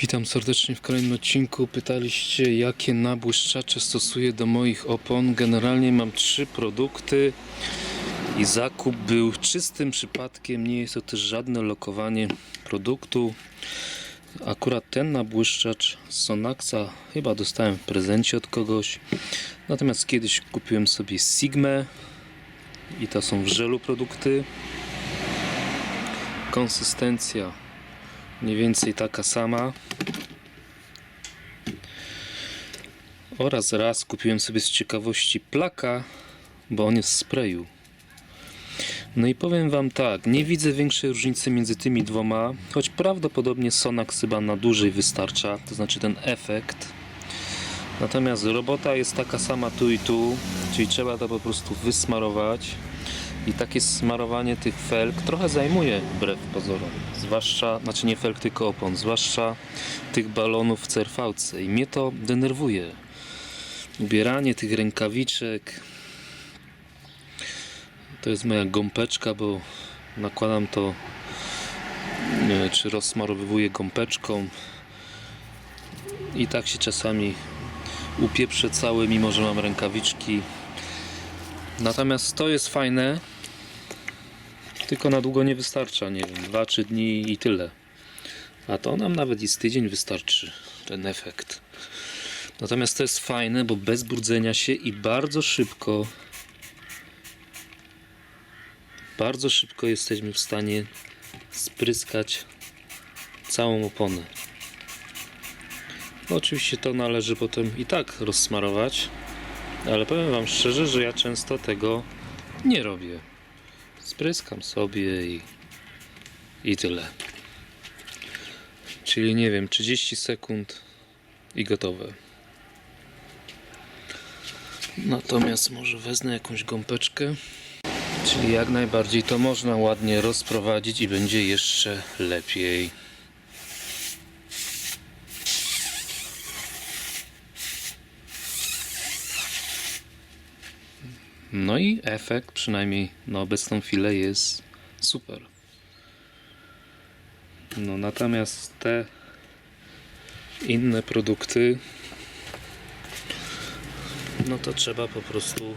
Witam serdecznie w kolejnym odcinku. Pytaliście, jakie nabłyszczacze stosuję do moich opon. Generalnie mam trzy produkty i zakup był czystym przypadkiem. Nie jest to też żadne lokowanie produktu. Akurat ten nabłyszczacz Sonaxa chyba dostałem w prezencie od kogoś. Natomiast kiedyś kupiłem sobie Sigmę i to są w żelu produkty. Konsystencja mniej więcej taka sama. Oraz raz kupiłem sobie z ciekawości plaka, bo on jest w sprayu. No i powiem Wam tak, nie widzę większej różnicy między tymi dwoma, choć prawdopodobnie Sonax chyba na dłużej wystarcza, to znaczy ten efekt. Natomiast robota jest taka sama tu i tu, czyli trzeba to po prostu wysmarować. I takie smarowanie tych felg trochę zajmuje wbrew pozorom. Zwłaszcza, znaczy nie felg, tylko opon, zwłaszcza tych balonów w CRV-ce. I mnie to denerwuje. Ubieranie tych rękawiczek. To jest moja gąpeczka, bo nakładam to, nie, czy rozsmarowywuję gąpeczką. I tak się czasami upieprzę cały, mimo że mam rękawiczki. Natomiast to jest fajne, tylko na długo nie wystarcza, nie wiem, 2-3 dni i tyle. A to nam nawet i z tydzień wystarczy ten efekt. Natomiast to jest fajne, bo bez brudzenia się i bardzo szybko bardzo szybko jesteśmy w stanie spryskać całą oponę. No oczywiście to należy potem i tak rozsmarować, ale powiem Wam szczerze, że ja często tego nie robię. Spryskam sobie i, i tyle. Czyli nie wiem, 30 sekund i gotowe. Natomiast może wezmę jakąś gąpeczkę. Czyli jak najbardziej to można ładnie rozprowadzić i będzie jeszcze lepiej. No i efekt, przynajmniej na obecną chwilę, jest super. No natomiast te inne produkty, no to trzeba po prostu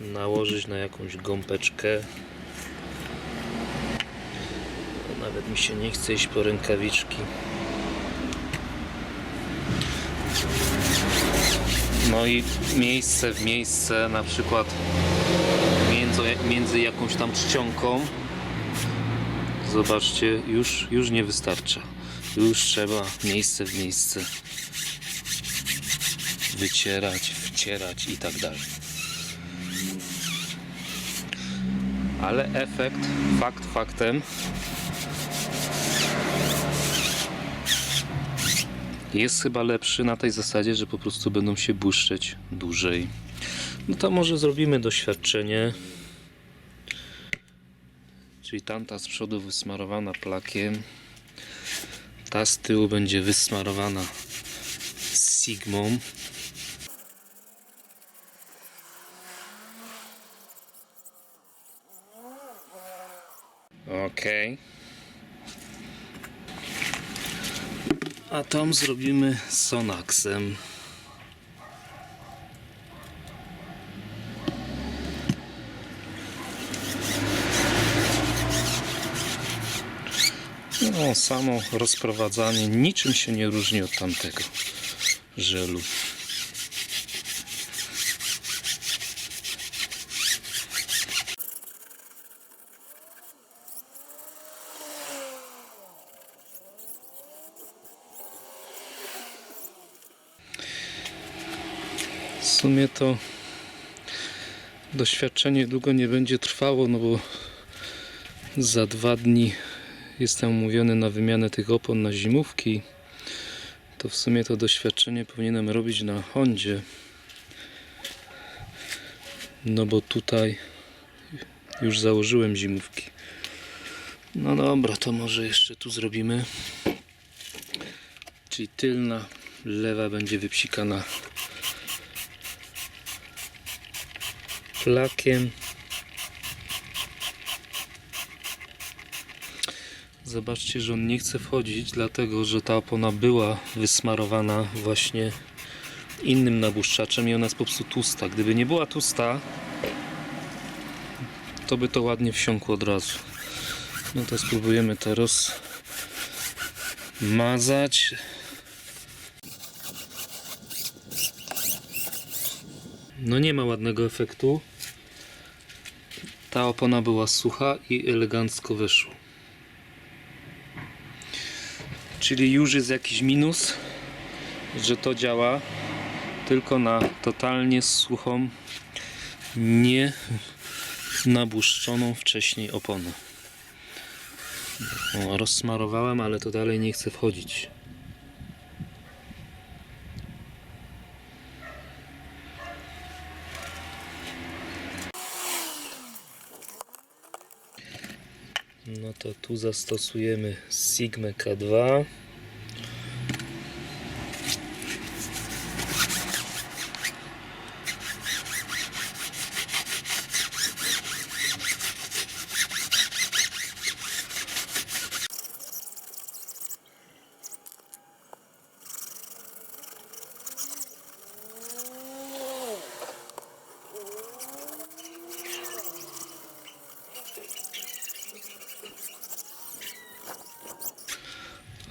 nałożyć na jakąś gąpeczkę. No, Nawet mi się nie chce iść po rękawiczki. No i miejsce w miejsce, na przykład między, między jakąś tam czcionką. Zobaczcie, już, już nie wystarcza. Już trzeba miejsce w miejsce wycierać, wcierać i tak dalej. Ale efekt, fakt faktem, jest chyba lepszy na tej zasadzie, że po prostu będą się błyszczeć dłużej. No to może zrobimy doświadczenie. Czyli tamta z przodu wysmarowana plakiem, ta z tyłu będzie wysmarowana Sigmą. Okej. A tą zrobimy Sonaxem. No, samo rozprowadzanie niczym się nie różni od tamtego żelu. Sumie to doświadczenie długo nie będzie trwało, no bo za dwa dni jestem umówiony na wymianę tych opon na zimówki. To w sumie to doświadczenie powinienem robić na Hondzie. No bo tutaj już założyłem zimówki. No dobra, to może jeszcze tu zrobimy. Czyli tylna, lewa będzie wypsikana flakiem. Zobaczcie, że on nie chce wchodzić, dlatego że ta opona była wysmarowana właśnie innym nabłuszczaczem i ona jest po prostu tłusta. Gdyby nie była tłusta, to by to ładnie wsiąkło od razu. No to spróbujemy to rozmazać. No nie ma ładnego efektu. Ta opona była sucha i elegancko wyszło. Czyli już jest jakiś minus, że to działa tylko na totalnie suchą, nie nabłuszczoną wcześniej oponę. O, rozsmarowałem, ale to dalej nie chce wchodzić. No to tu zastosujemy Sigma K2.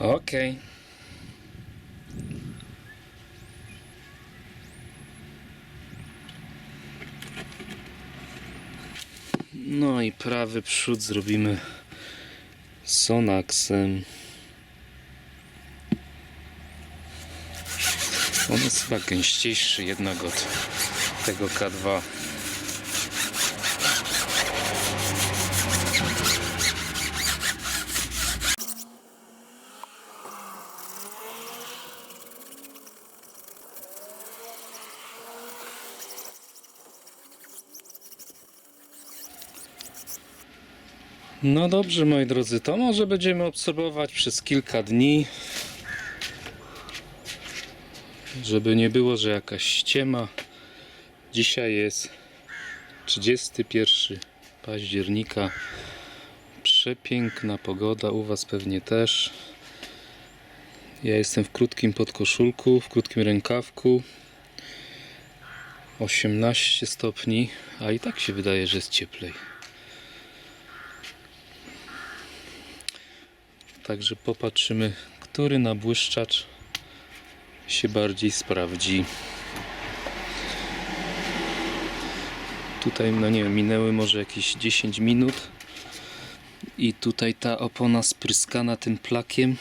Okej. No i prawy przód zrobimy Sonaxem. On jest chyba gęściejszy jednak od tego K2. No dobrze, moi drodzy, to może będziemy obserwować przez kilka dni. Żeby nie było, że jakaś ściema. Dzisiaj jest 31 października. Przepiękna pogoda, u Was pewnie też. Ja jestem w krótkim podkoszulku, w krótkim rękawku. 18 stopni, a i tak się wydaje, że jest cieplej. Także popatrzymy, który nabłyszczacz się bardziej sprawdzi. Tutaj, no nie wiem, minęły może jakieś 10 minut i tutaj ta opona spryskana tym plakiem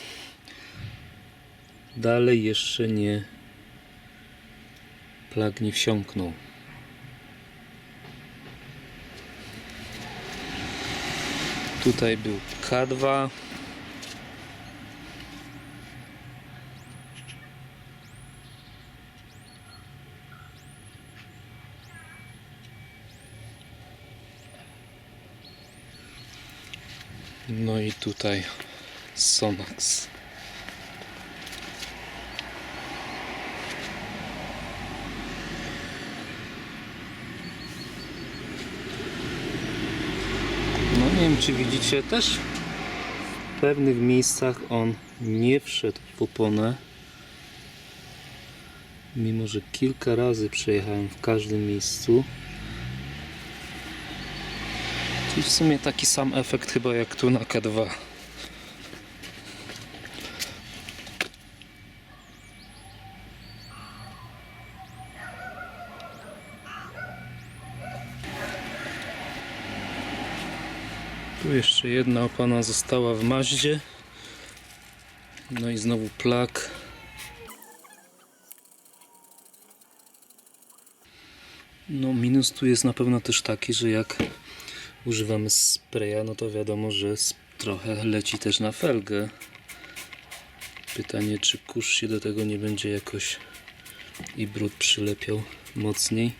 dalej jeszcze nie plak nie wsiąknął. Tutaj był K2 No i tutaj Sonax. No nie wiem czy widzicie też w pewnych miejscach on nie wszedł w oponę. Mimo, że kilka razy przejechałem w każdym miejscu. W sumie taki sam efekt chyba jak tu na K2. Tu jeszcze jedna opona została w maździe. No i znowu plak. No minus tu jest na pewno też taki, że jak używamy spraya, no to wiadomo, że trochę leci też na felgę. Pytanie, czy kurz się do tego nie będzie jakoś i brud przylepiał mocniej.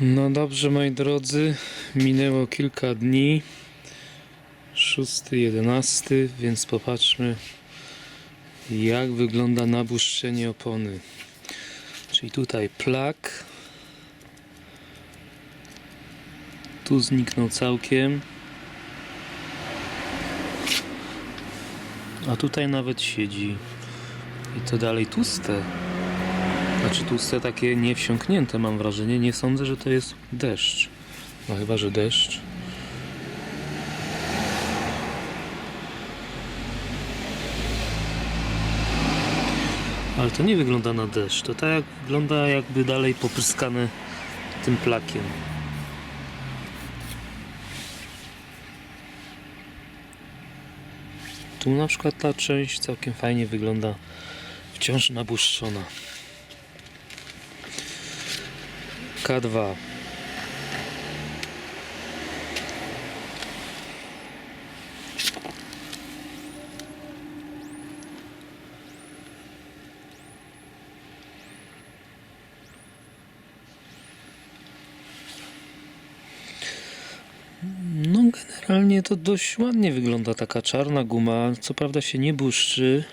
No dobrze, moi drodzy, minęło kilka dni. 6, 11, więc popatrzmy jak wygląda nabłyszczenie opony. Czyli tutaj plak. Tu zniknął całkiem. A tutaj nawet siedzi. I to dalej tłuste. Znaczy tłuste takie niewsiąknięte mam wrażenie. Nie sądzę, że to jest deszcz. No chyba, że deszcz. Ale to nie wygląda na deszcz. To tak jak wygląda jakby dalej popryskane tym plakiem. Tu na przykład ta część całkiem fajnie wygląda. Wciąż nabłyszczona. K2. No generalnie to dość ładnie wygląda taka czarna guma. Co prawda się nie błyszczy,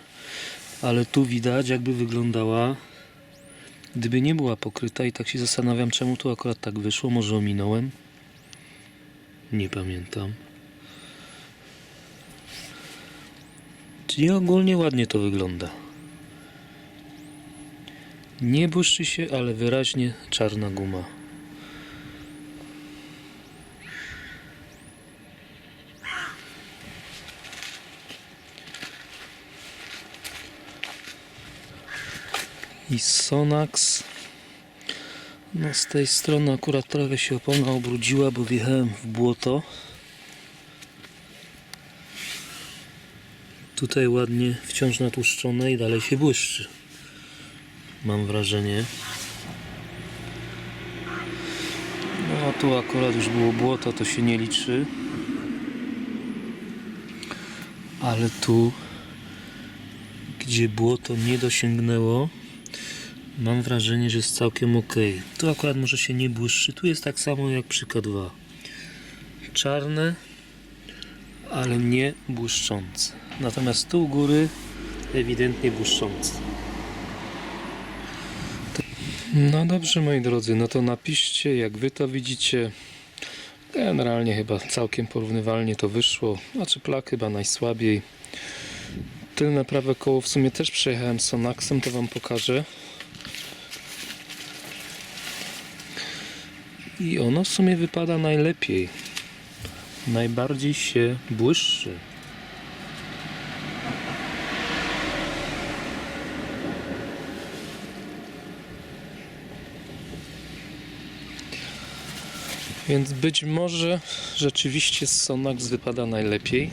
ale tu widać jakby wyglądała gdyby nie była pokryta i tak się zastanawiam czemu tu akurat tak wyszło. Może ominąłem? Nie pamiętam. Czyli ogólnie ładnie to wygląda. Nie błyszczy się, ale wyraźnie czarna guma. I Sonax. No z tej strony akurat trochę się opona ubrudziła, bo wjechałem w błoto. Tutaj ładnie wciąż natłuszczone i dalej się błyszczy. Mam wrażenie. No a tu akurat już było błoto, to się nie liczy. Ale tu, gdzie błoto nie dosięgnęło, Mam wrażenie, że jest całkiem ok. Tu akurat może się nie błyszczy. Tu jest tak samo jak przy K2. Czarne, ale nie błyszczące. Natomiast tu u góry ewidentnie błyszczące. No dobrze moi drodzy, no to napiszcie jak wy to widzicie. Generalnie chyba całkiem porównywalnie to wyszło. Znaczy plak chyba najsłabiej. Tylne prawe koło w sumie też przejechałem Sonaxem, to wam pokażę. I ono w sumie wypada najlepiej. Najbardziej się błyszczy. Więc być może rzeczywiście Sonax wypada najlepiej.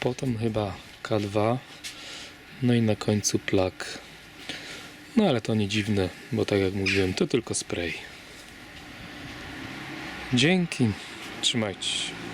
Potem chyba K2. No i na końcu plak. No ale to nie dziwne, bo tak jak mówiłem, to tylko spray. Dzięki. Trzymajcie się.